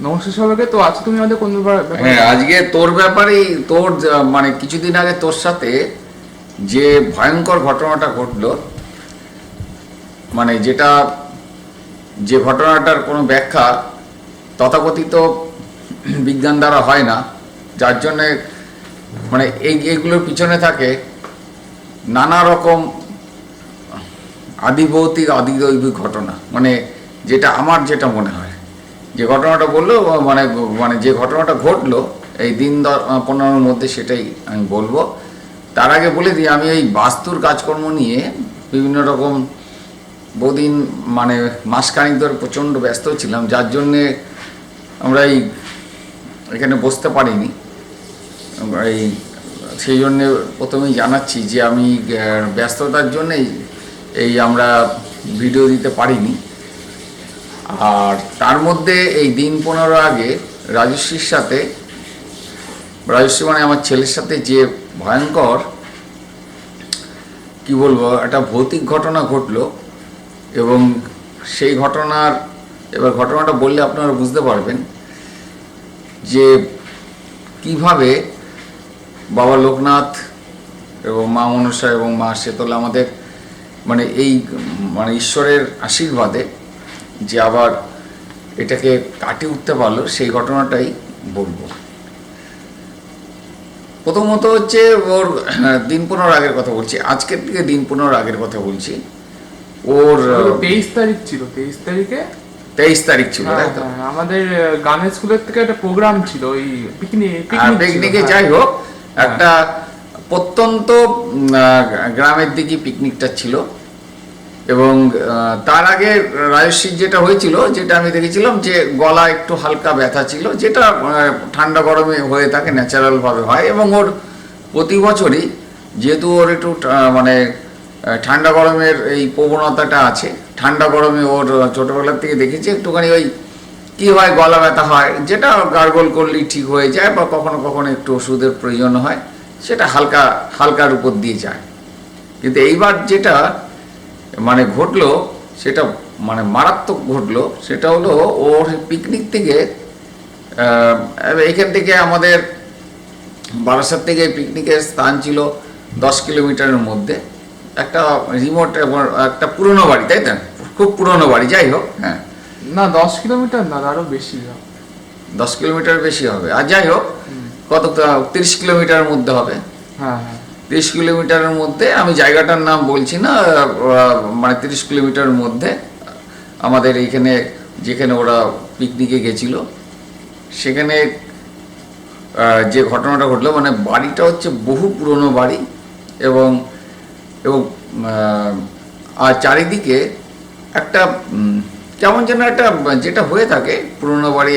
নমস্কার সবাইকে, তো আজকে তুমি আমাদের কোন ব্যাপারে- হ্যাঁ আজকে তোর ব্যাপারেই, তোর মানে কিছুদিন আগে তোর সাথে যে ভয়ঙ্কর ঘটনাটা ঘটলো মানে যেটা, যে ঘটনাটার কোনো ব্যাখ্যা তথাকথিত বিজ্ঞান দ্বারা হয় না, যার জন্যে মানে এই, এইগুলোর পিছনে থাকে নানা রকম আদিভৌতিক, আদিদৈবিক ঘটনা। মানে যেটা আমার যেটা মনে হয়। যে ঘটনাটা বলল মানে মানে যে ঘটনাটা ঘটলো, এই দিন পনেরোর মধ্যে সেটাই আমি বলব। তার আগে বলে দিই, আমি এই বাস্তুর কাজকর্ম নিয়ে বিভিন্ন রকম বহুদিন মানে মাসখানিক ধরে প্রচণ্ড ব্যস্ত ছিলাম, যার জন্যে আমরা এই এখানে বসতে পারিনি। এই, সেই জন্যে প্রথমেই জানাচ্ছি যে আমি ব্যস্ততার জন্যেই এই আমরা ভিডিও দিতে পারিনি। আর তার মধ্যে এই দিন পনেরো আগে রাজশ্রীর সাথে, রাজশ্রী মানে আমার ছেলের সাথে যে ভয়ঙ্কর, কি বলব, একটা ভৌতিক ঘটনা ঘটলো এবং সেই ঘটনার, এবার ঘটনাটা বললে আপনারা বুঝতে পারবেন যে কীভাবে বাবা লোকনাথ এবং মা মনসা এবং মা শেতলা আমাদের মানে এই মানে ঈশ্বরের আশীর্বাদে যে আবার এটাকে কাটিয়ে উঠতে পারল সেই ঘটনাটাই বলব। প্রথমত হচ্ছে ওর দিন পনেরো আগের কথা বলছি আজকের থেকে দিন পনেরো আগের কথা বলছি। ওর তেইশ তারিখ ছিল তেইশ তারিখে? তেইশ তারিখ ছিল হ্যাঁ, তাই তো? হ্যাঁ, আমাদের গানের স্কুলের থেকে একটা প্রোগ্রাম ছিল ওই পিকনিক আর পিকনিকে যাই হোক একটা প্রত্যন্ত গ্রামের দিকে পিকনিকটা ছিল। এবং তার আগে রাজস্বীর যেটা হয়েছিল, যেটা আমি দেখেছিলাম যে গলা একটু হালকা ব্যথা ছিল, যেটা ঠান্ডা গরমে হয়ে থাকে ন্যাচারালভাবে হয় এবং ওর প্রতি বছরই যেহেতু ওর একটু মানে ঠান্ডা গরমের এই প্রবণতাটা আছে, ঠান্ডা গরমে ওর ছোটোবেলার থেকে দেখেছি, একটুখানি ওই কি হয়, গলা ব্যথা হয়, যেটা গার্গল করলেই ঠিক হয়ে যায় বা কখনো কখনো একটু ওষুধের প্রয়োজন হয়, সেটা হালকা, হালকার উপর দিয়ে যায়। কিন্তু এইবার যেটা মানে ঘটলো সেটা মানে মারাত্মক ঘটলো সেটা হলো ওর পিকনিক থেকে এখান থেকে আমাদের বারাসাত থেকে পিকনিকের স্থান ছিল দশ কিলোমিটারের মধ্যে। একটা রিমোট একটা পুরনো বাড়ি তাই তো? খুব পুরনো বাড়ি যাই হোক হ্যাঁ। না দশ কিলোমিটার না আরও বেশি হবে। দশ কিলোমিটার বেশি হবে। আর যাই হোক কত তিরিশ কিলোমিটারের মধ্যে হবে। হ্যাঁ হ্যাঁ। তিরিশ কিলোমিটারের মধ্যে, আমি জায়গাটার নাম বলছি না মানে তিরিশ কিলোমিটারের মধ্যে, আমাদের এইখানে, যেখানে ওরা পিকনিকে গেছিল, সেখানে যে ঘটনাটা ঘটলো মানে বাড়িটা হচ্ছে বহু পুরনো বাড়ি এবং এবং আর চারিদিকে একটা কেমন যেন একটা, যেটা হয়ে থাকে পুরনো বাড়ি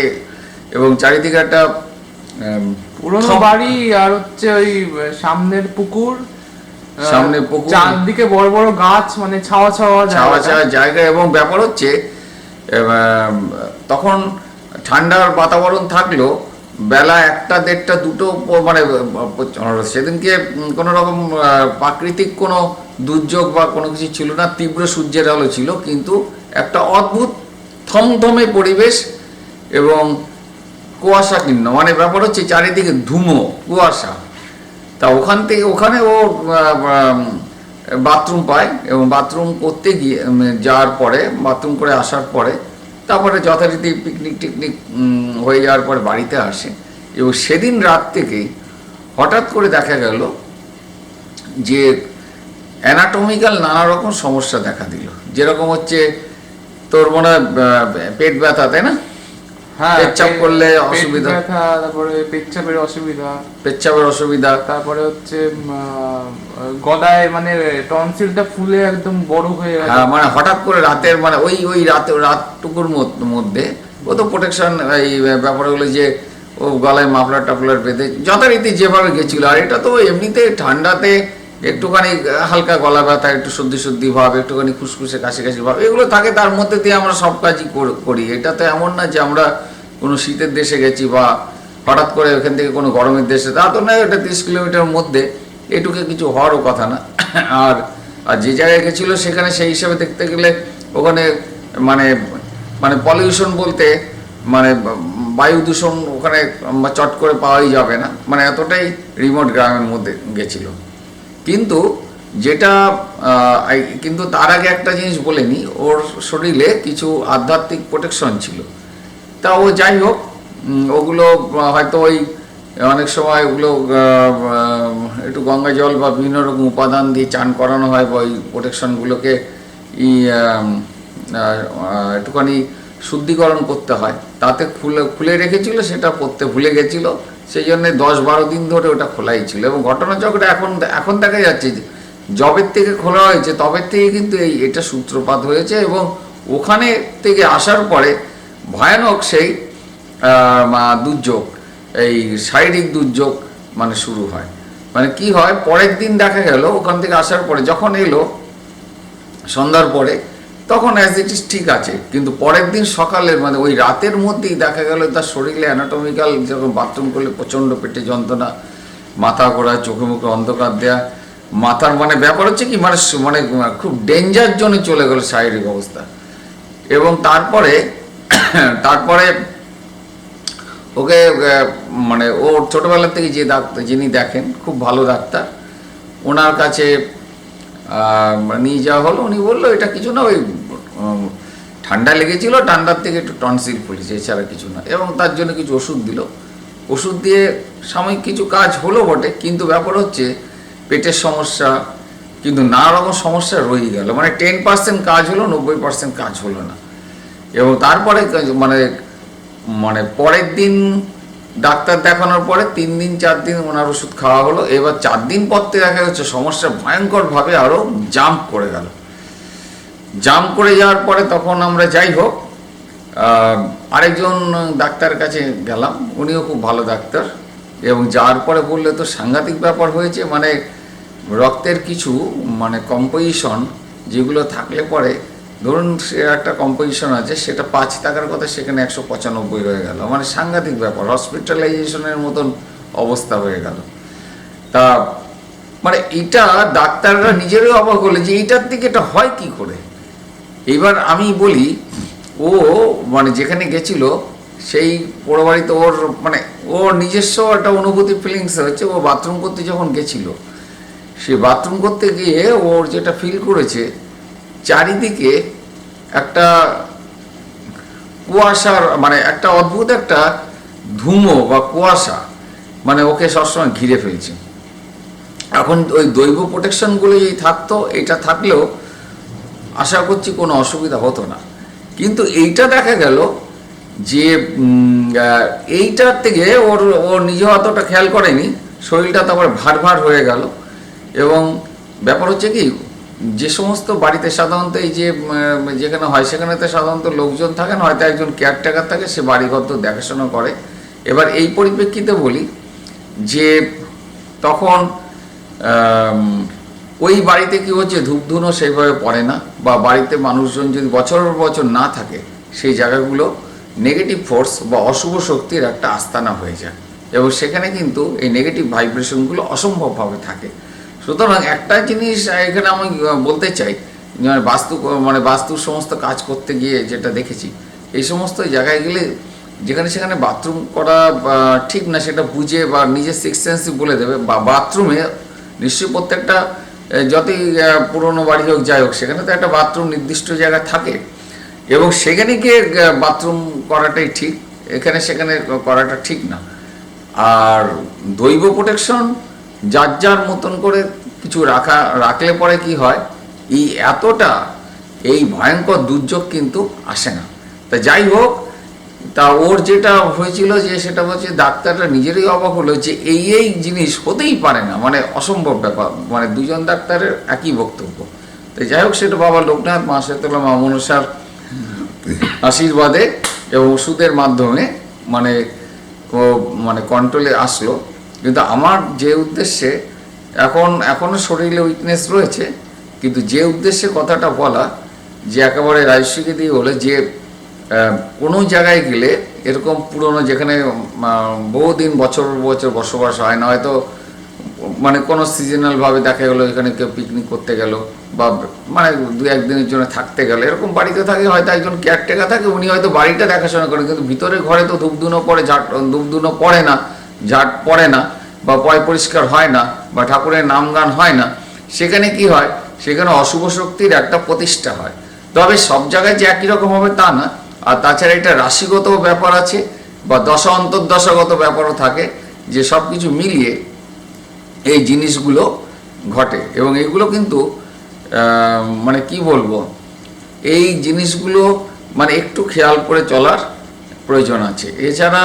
এবং চারিদিকে একটা পুরোনো বাড়ি আর হচ্ছে ওই সামনের পুকুর সামনে পুকুর। চারদিকে বড় বড় গাছ মানে ছাওয়া ছাওয়া ছাওয়া ছাওয়া জায়গা এবং ব্যাপার হচ্ছে তখন ঠান্ডার বাতাবরণ থাকল বেলা একটা দেড়টা দুটো মানে সেদিনকে কোনো রকম প্রাকৃতিক কোনো দুর্যোগ বা কোনো কিছু ছিল না তীব্র সূর্যের আলো ছিল কিন্তু একটা অদ্ভুত থমথমে পরিবেশ এবং কুয়াশা কিন্ন মানে ব্যাপার হচ্ছে চারিদিকে ধুমো, কুয়াশা। তা ওখান থেকে ওখানে ও বাথরুম পায় এবং বাথরুম করতে গিয়ে যাওয়ার পরে, বাথরুম করে আসার পরে, তারপরে যথারীতি পিকনিক টিকনিক হয়ে যাওয়ার পরে বাড়িতে আসে। এবং সেদিন রাত থেকেই হঠাৎ করে দেখা গেল যে অ্যানাটমিক্যাল নানা রকম সমস্যা দেখা দিল। যেরকম হচ্ছে তোর মনে হয় পেট ব্যথা, তাই না? পেচ্ছাপ করলে অসুবিধা। ব্যথা তারপরে পেচ্ছাপের অসুবিধা। পেচ্ছাপের অসুবিধা। তারপরে হচ্ছে গলায় মানে টনসিলটা ফুলে একদম বড় হয়ে হ্যাঁ মানে হঠাৎ করে রাতের মানে ওই ওই রাতে রাতটুকুর মধ্যে ও তো প্রোটেকশন এই ব্যাপারগুলো যে ও গলায় মাফলার টাফলার বেঁধে যথারীতি যেভাবে গেছিল। আর এটা তো এমনিতে ঠান্ডাতে একটুখানি হালকা গলা ব্যথা একটু সর্দি সর্দি ভাব একটুখানি খুসখুসে কাশি কাশি ভাব এগুলো থাকে তার মধ্যে দিয়ে আমরা সব কাজই করি এটা তো এমন না যে আমরা কোনো শীতের দেশে গেছি বা হঠাৎ করে ওখান থেকে কোনো গরমের দেশে, তা তো নয়, ওটা তিরিশ কিলোমিটার মধ্যে, এটুকু কিছু হওয়ারও কথা না। আর আর যে জায়গায় গেছিল সেখানে সেই হিসাবে দেখতে গেলে ওখানে মানে মানে পলিউশন বলতে মানে বায়ু দূষণ ওখানে চট করে পাওয়াই যাবে না। মানে এতটাই রিমোট গ্রামের মধ্যে গেছিল। কিন্তু যেটা কিন্তু তার আগে একটা জিনিস বলেনি ওর শরীরে কিছু আধ্যাত্মিক প্রোটেকশন ছিল। তা ও যাই হোক ওগুলো হয়তো ওই, অনেক সময় ওগুলো একটু গঙ্গা জল বা বিভিন্ন রকম উপাদান দিয়ে চান করানো হয় বা ওই প্রোটেকশনগুলোকে একটুখানি শুদ্ধিকরণ করতে হয়। তাতে খুলে খুলে রেখেছিল, সেটা পড়তে ভুলে গেছিল। সেই জন্য দশ বারো দিন ধরে ওটা খোলাই ছিল এবং ঘটনাচক্রে এখন এখন দেখা যাচ্ছে যে জবের থেকে খোলা হয়েছে তবে থেকে কিন্তু এই এটা সূত্রপাত হয়েছে এবং ওখানে থেকে আসার পরে ভয়ানক সেই দুর্যোগ, এই শারীরিক দুর্যোগ মানে শুরু হয়। মানে কি হয়, পরের দিন দেখা গেল, ওখান থেকে আসার পরে যখন এলো, সন্ধ্যার পরে, তখন অ্যাজ ইট ইজ ঠিক আছে। কিন্তু পরের দিন সকালে মানে ওই রাতের মধ্যেই দেখা গেল, তার শরীরে অ্যানাটমিক্যাল যখন বাথরুম করলে প্রচণ্ড পেটে যন্ত্রণা, মাথা ঘোরা, চোখে মুখে অন্ধকার দেয়া, মাথার মানে ব্যাপার হচ্ছে কি মানে মানে খুব ডেঞ্জার জোনে চলে গেল শারীরিক অবস্থা। এবং তারপরে তারপরে ওকে মানে ওর ছোটবেলা থেকে যে ডাক্তার, যিনি দেখেন, খুব ভালো ডাক্তার, ওনার কাছে নিয়ে যাওয়া হলো। উনি বলল, এটা কিছু না, ওই ঠান্ডা লেগেছিল, ঠান্ডার থেকে একটু টনসিল ফুলেছে এছাড়া কিছু না। এবং তার জন্য কিছু ওষুধ দিল। ওষুধ দিয়ে সাময়িক কিছু কাজ হলো বটে, কিন্তু ব্যাপার হচ্ছে, পেটের সমস্যা, কিন্তু নানা রকম সমস্যা রয়ে গেল। মানে টেন পার্সেন্ট কাজ হলো, নব্বই পার্সেন্ট কাজ হলো না। এবং তারপরে মানে মানে পরের দিন ডাক্তার দেখানোর পরে তিন দিন, চার দিন ওনার ওষুধ খাওয়া হলো। এবার চার দিন পর থেকে দেখা যাচ্ছে সমস্যা ভয়ঙ্করভাবে আরও জাম্প করে গেল। জাম্প করে যাওয়ার পরে তখন আমরা যাই হোক আরেকজন ডাক্তার কাছে গেলাম। উনিও খুব ভালো ডাক্তার এবং যাওয়ার পরে বললে তো সাংঘাতিক ব্যাপার হয়েছে। মানে রক্তের কিছু মানে কম্পোজিশন যেগুলো থাকলে পরে ধরুন সে একটা কম্পোজিশন আছে, সেটা পাঁচ টাকার কথা সেখানে একশো পঁচানব্বই হয়ে গেল। মানে সাংঘাতিক ব্যাপার হসপিটালাইজেশনের মতন অবস্থা হয়ে গেল। তা মানে এটা ডাক্তাররা নিজেরও অবাক হলে যে এইটার দিকে এটা হয় কি করে? এবার আমি বলি, ও মানে যেখানে গেছিল, সেই পোড়ো বাড়িতে ওর মানে ওর নিজস্ব একটা অনুভূতি ফিলিংস হচ্ছে ও বাথরুম করতে যখন গেছিল সে বাথরুম করতে গিয়ে ওর যেটা ফিল করেছে চারিদিকে একটা কুয়াশার মানে একটা অদ্ভুত একটা ধুমো বা কুয়াশা মানে ওকে সবসময় ঘিরে ফেলছে। এখন ওই দৈব প্রোটেকশনগুলো যদি থাকতো, এটা থাকলেও আশা করছি কোনো অসুবিধা হতো না। কিন্তু এইটা দেখা গেল যে এইটার থেকে ওর ওর নিজে অতটা খেয়াল করেনি, শরীরটা তারপর ভার ভার হয়ে গেল। এবং ব্যাপার হচ্ছে কি যে সমস্ত বাড়িতে সাধারণত এই যে যেখানে হয়, সেখানে তো সাধারণত লোকজন থাকে না, হয়তো একজন কেয়ারটেকার থাকে, সে বাড়িঘর তো দেখাশোনা করে। এবার এই পরিপ্রেক্ষিতে বলি যে, তখন ওই বাড়িতে কি হচ্ছে, ধূপধুনো সেইভাবে পড়ে না, বা বাড়িতে মানুষজন যদি বছর বছর না থাকে, সেই জায়গাগুলো নেগেটিভ ফোর্স বা অশুভ শক্তির একটা আস্তানা হয়ে যায়। এবং সেখানে কিন্তু এই নেগেটিভ ভাইব্রেশনগুলো অসম্ভবভাবে থাকে। সুতরাং একটা জিনিস এখানে আমি বলতে চাই মানে বাস্তু মানে বাস্তুর সমস্ত কাজ করতে গিয়ে যেটা দেখেছি, এই সমস্ত জায়গায় গেলে যেখানে সেখানে বাথরুম করা ঠিক না, সেটা বুঝে বা নিজের সিক্স সেন্সই বলে দেবে, বা বাথরুমে নিশ্চয়ই প্রত্যেকটা যতই পুরনো বাড়ি হোক, যাই হোক, সেখানে তো একটা বাথরুম নির্দিষ্ট জায়গায় থাকে। এবং সেখানে গিয়ে বাথরুম করাটাই ঠিক, এখানে সেখানে করাটা ঠিক না। আর দৈব প্রোটেকশন যার যার মতন করে কিছু রাখা, রাখলে পরে কি হয়? এই এতটা, এই ভয়ঙ্কর দুর্যোগ কিন্তু আসে না। তা যাই হোক, তা ওর যেটা হয়েছিল যে সেটা হচ্ছে ডাক্তাররা নিজেরই অবাক হলো যে এই এই জিনিস হতেই পারে না। মানে অসম্ভব ব্যাপার। মানে দুজন ডাক্তারের একই বক্তব্য। তো যাই হোক, সেটা বাবা লোকনাথ মা শেতলা মা মনসার আশীর্বাদে এবং ওষুধের মাধ্যমে মানে ও মানে কন্ট্রোলে আসলো। কিন্তু আমার যে উদ্দেশ্যে এখন এখনও শরীরে উইকনেস রয়েছে, কিন্তু যে উদ্দেশ্যে কথাটা বলা, যে একেবারে রাজস্বীকে দিয়ে হলো যে কোনো জায়গায় গেলে এরকম পুরনো যেখানে বহুদিন বছর বছর বসবাস হয় না, হয়তো মানে কোনো সিজনালভাবে দেখা গেলো এখানে কেউ পিকনিক করতে গেল, বা মানে দু একদিনের জন্য থাকতে গেল, এরকম বাড়িতে থাকে হয়তো একজন কেয়ারটেকার থাকে, উনি হয়তো বাড়িটা দেখাশোনা করেন, কিন্তু ভিতরে ঘরে তো ধূপধুনো পড়ে ঝাট ধূপধুনো পড়ে না ঝাট পড়ে না বা পয় পরিষ্কার হয় না বা ঠাকুরের নাম গান হয় না, সেখানে কি হয়? সেখানে অশুভ শক্তির একটা প্রতিষ্ঠা হয়। তবে সব জায়গায় যে একই রকম হবে তা না। আর তাছাড়া এটা রাশিগত ব্যাপার আছে বা দশা অন্তর্দশাগত ব্যাপারও থাকে যে সব কিছু মিলিয়ে এই জিনিসগুলো ঘটে। এবং এগুলো কিন্তু মানে কি বলব? এই জিনিসগুলো মানে একটু খেয়াল করে চলার প্রয়োজন আছে। এছাড়া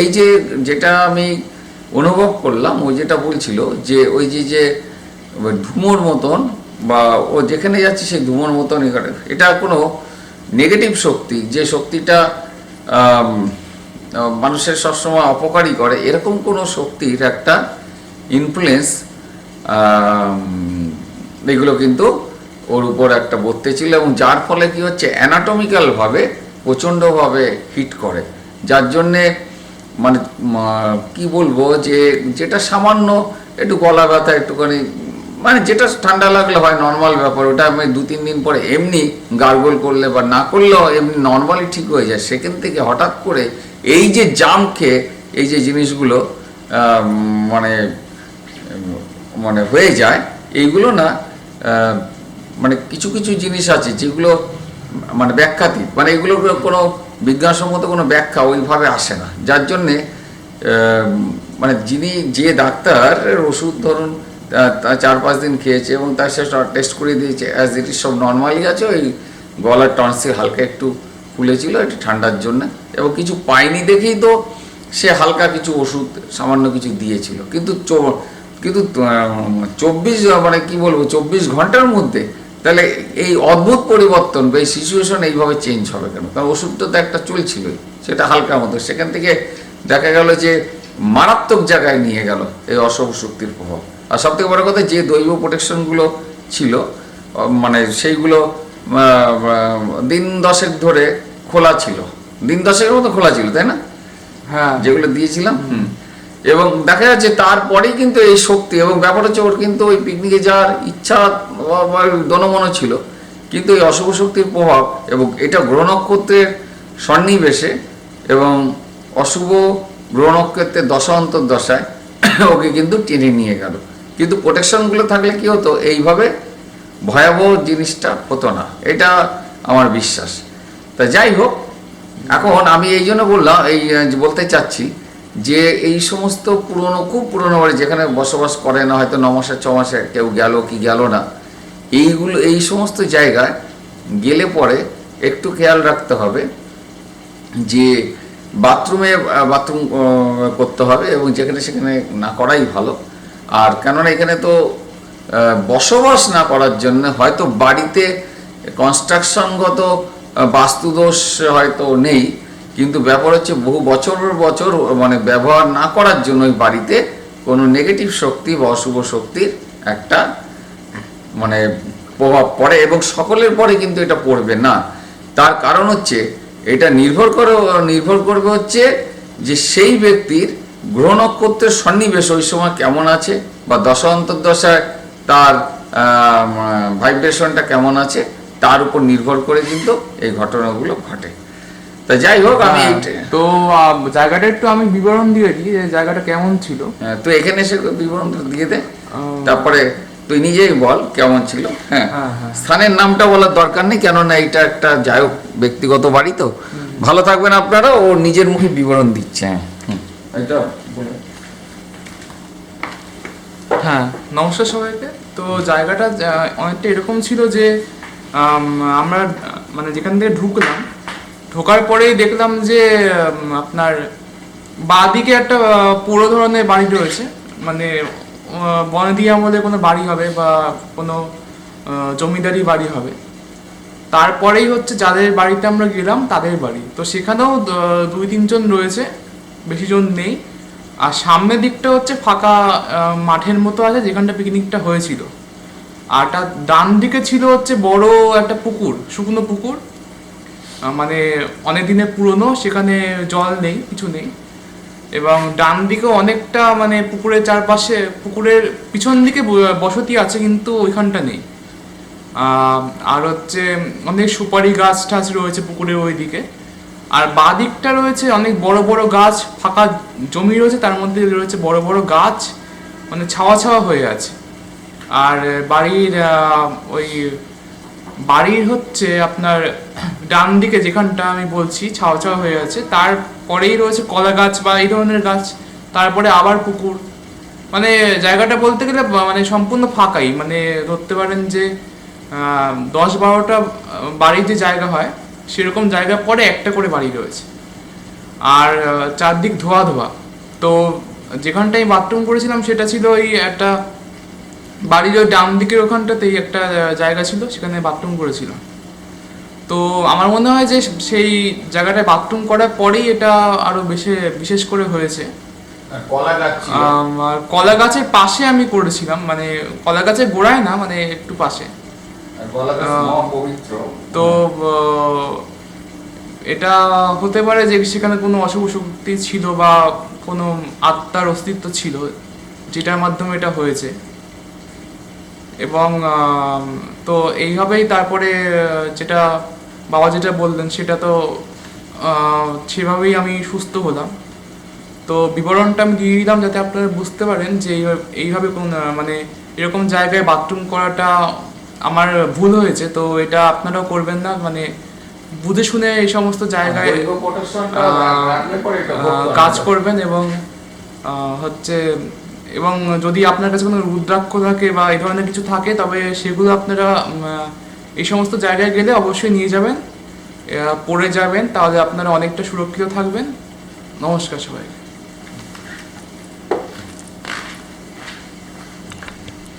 এই যে যেটা আমি অনুভব করলাম ও যেটা বলছিল যে ওই যে যে ধুমোর মতন বা ও যেখানে যাচ্ছে সেই ধুমোর মতন এটা কোনো নেগেটিভ শক্তি, যে শক্তিটা মানুষের সবসময় অপকারী করে, এরকম কোনো শক্তির একটা ইনফ্লুয়েন্স এগুলো কিন্তু ওর উপর একটা বর্তে ছিল এবং যার ফলে কি হচ্ছে অ্যানাটমিক্যালভাবে প্রচণ্ডভাবে হিট করে। যার জন্যে মানে কি বলব যে যেটা সামান্য একটু গলা ব্যথা একটুখানি মানে যেটা ঠান্ডা লাগলে হয় নর্মাল ব্যাপার, ওটা আমি দু তিন দিন পরে এমনি গার্গল করলে বা না করলেও এমনি নর্মালি ঠিক হয়ে যায়। সেখান থেকে হঠাৎ করে এই যে জাম খেয়ে এই যে জিনিসগুলো মানে মানে হয়ে যায়, এইগুলো না মানে কিছু কিছু জিনিস আছে যেগুলো মানে ব্যাখ্যাতীত মানে এগুলোর কোনো বিজ্ঞানসম্মত কোনো ব্যাখ্যা ওইভাবে আসে না। যার জন্যে মানে যিনি যে ডাক্তার ওষুধ ধরুন চার পাঁচ দিন খেয়েছে এবং তার সে টেস্ট করে দিয়েছে অ্যাজ ইট ইজ সব নর্মালি আছে, ওই গলার টনসিল হালকা একটু ফুলেছিল, একটু ঠান্ডার জন্য, এবং কিছু পায়নি দেখেই তো সে হালকা কিছু ওষুধ, সামান্য কিছু দিয়েছিল। কিন্তু কিন্তু চব্বিশ মানে কি বলব, চব্বিশ ঘণ্টার মধ্যে তাহলে এই অদ্ভুত পরিবর্তন বা এই সিচুয়েশন এইভাবে চেঞ্জ হবে কেন? কারণ ওষুধটা তো একটা চলছিলই সেটা হালকা মতো। সেখান থেকে দেখা গেল যে মারাত্মক জায়গায় নিয়ে গেল এই অশুভ শক্তির প্রভাব। আর সব থেকে বড় কথা যে দৈব প্রোটেকশনগুলো ছিল মানে সেইগুলো দিন দশেক ধরে খোলা ছিল। দিন দশেকের মতো খোলা ছিল তাই না? হ্যাঁ। যেগুলো দিয়েছিলাম। হুম। এবং দেখা যাচ্ছে তারপরেই কিন্তু এই শক্তি এবং ব্যাপার হচ্ছে ওর কিন্তু ওই পিকনিকে যাওয়ার ইচ্ছা দনমন ছিল। কিন্তু এই অশুভ শক্তির প্রভাব এবং এটা গ্রহ নক্ষত্রের সন্নিবেশে এবং অশুভ গ্রহ নক্ষত্রের দশা অন্তর্দশায় ওকে কিন্তু টেনে নিয়ে গেল। কিন্তু প্রোটেকশনগুলো থাকলে কি হতো? এইভাবে ভয়াবহ জিনিসটা হতো না। এটা আমার বিশ্বাস। তা যাই হোক, এখন আমি এই জন্য বললাম, এই বলতে চাচ্ছি যে এই সমস্ত পুরনো, খুব পুরনো বাড়ি যেখানে বসবাস করে না, হয়তো ন মাসে, ছ মাসে কেউ গেল কি গেল না, এইগুলো, এই সমস্ত জায়গায় গেলে পরে একটু খেয়াল রাখতে হবে যে বাথরুমে বাথরুম করতে হবে এবং যেখানে সেখানে না করাই ভালো। আর কেননা এখানে তো বসবাস না করার জন্য হয়তো বাড়িতে কনস্ট্রাকশনগত বাস্তুদোষ হয়তো নেই কিন্তু ব্যাপার হচ্ছে বহু বছর বছর মানে ব্যবহার না করার জন্য ওই বাড়িতে কোনো নেগেটিভ শক্তি বা অশুভ শক্তির একটা মানে প্রভাব পড়ে এবং সকলের পরে কিন্তু এটা পড়বে না। তার কারণ হচ্ছে এটা নির্ভর করে, নির্ভর করবে হচ্ছে যে সেই ব্যক্তির গ্রহ নক্ষত্রের সন্নিবেশ ওই সময় কেমন আছে বা দশা অন্তর্দশায় তার ভাইব্রেশনটা কেমন আছে, তার উপর নির্ভর করে কিন্তু এই ঘটনাগুলো ঘটে। তা যাই হোক আমি হ্যাঁ, তো জায়গাটা একটু আমি বিবরণ দিয়ে দিই যে জায়গাটা কেমন ছিল। হ্যাঁ, তুই এখানে এসে বিবরণ দিয়ে দে। তারপরে তুই নিজেই বল কেমন ছিল। হ্যাঁ। হ্যাঁ। স্থানের নামটা বলার দরকার নেই কেননা এটা একটা যাই হোক ব্যক্তিগত বাড়ি তো। ভালো থাকবেন আপনারা ও নিজের মুখে বিবরণ দিচ্ছে হ্যাঁ। হ্যাঁ নমস্কার সবাইকে। তো জায়গাটা অনেকটা এরকম ছিল যে আমরা মানে যেখান থেকে ঢুকলাম ঢোকার পরেই দেখলাম যে আপনার বাঁদিকে একটা পুরো ধরনের বাড়ি রয়েছে। মানে বনেদি আমলে কোনো বাড়ি হবে বা কোনো জমিদারি বাড়ি হবে। তারপরেই হচ্ছে যাদের বাড়িতে আমরা গেলাম, তাদের বাড়ি। তো সেখানেও দুই, তিনজন রয়েছে বেশি জন নেই। আর সামনের দিকটা হচ্ছে ফাঁকা মাঠের মতো আছে, যেখানটা পিকনিকটা হয়েছিল। আর ডান দিকে ছিল হচ্ছে বড় একটা পুকুর, শুকনো পুকুর। মানে অনেক দিনের পুরনো, সেখানে জল নেই, কিছু নেই। এবং ডান দিকেও অনেকটা মানে পুকুরের চারপাশে, পুকুরের পিছন দিকে বসতি আছে, কিন্তু ওইখানটা নেই। আর হচ্ছে অনেক সুপারি গাছ টাছ রয়েছে পুকুরের ওই দিকে আর বাঁ দিকটা রয়েছে অনেক বড় বড় গাছ, ফাঁকা জমি রয়েছে, তার মধ্যে রয়েছে বড় বড় গাছ মানে ছাওয়া ছাওয়া হয়ে আছে। আর বাড়ির ওই বাড়ির হচ্ছে আপনার ডান দিকে যেখানটা আমি বলছি ছাওয়া ছাওয়া হয়ে আছে, তারপরেই রয়েছে কলা গাছ বা এই ধরনের গাছ, তারপরে আবার পুকুর। মানে জায়গাটা বলতে গেলে মানে সম্পূর্ণ ফাঁকাই। মানে ধরতে পারেন যে দশ বারোটা বাড়ির যে জায়গা হয়, সেরকম জায়গা পরে একটা করে বাড়ি রয়েছে। আর চারদিক ধোয়া ধোয়া। তো যেখানটায় বাথরুম করেছিলাম, সেটা ছিল ওই একটা বাড়ির ওই ডান দিকের ওখানটাতেই একটা জায়গা ছিল, সেখানে বাথরুম করেছিলাম। তো আমার মনে হয় যে সেই জায়গাটায় বাথরুম করার পরেই এটা আরও বেশি বিশেষ করে হয়েছে। কলা গাছের পাশে আমি করেছিলাম মানে কলা গাছের গোড়ায় না মানে একটু পাশে। তো এটা হতে পারে যে সেখানে কোনো অশুভ শক্তি ছিল বা কোনো আত্মার অস্তিত্ব ছিল যেটার মাধ্যমে এটা হয়েছে। এবং তো এইভাবেই তারপরে যেটা বাবা যেটা বললেন সেটা তো সেভাবেই আমি সুস্থ হলাম। তো বিবরণটা আমি দিয়ে দিলাম যাতে আপনারা বুঝতে পারেন যে এইভাবে- মানে এরকম জায়গায় বাথরুম করাটা আমার ভুল হয়েছে। তো এটা আপনারাও করবেন না মানে বুঝে শুনে এই সমস্ত জায়গায় কাজ করবেন এবং হচ্ছে এবং যদি আপনার কাছে কোনো রুদ্রাক্ষ থাকে বা এই ধরনের কিছু থাকে তবে সেগুলো আপনারা এই সমস্ত জায়গায় গেলে অবশ্যই নিয়ে যাবেন পড়ে যাবেন, তাহলে আপনারা অনেকটা সুরক্ষিত থাকবেন। নমস্কার সবাইকে।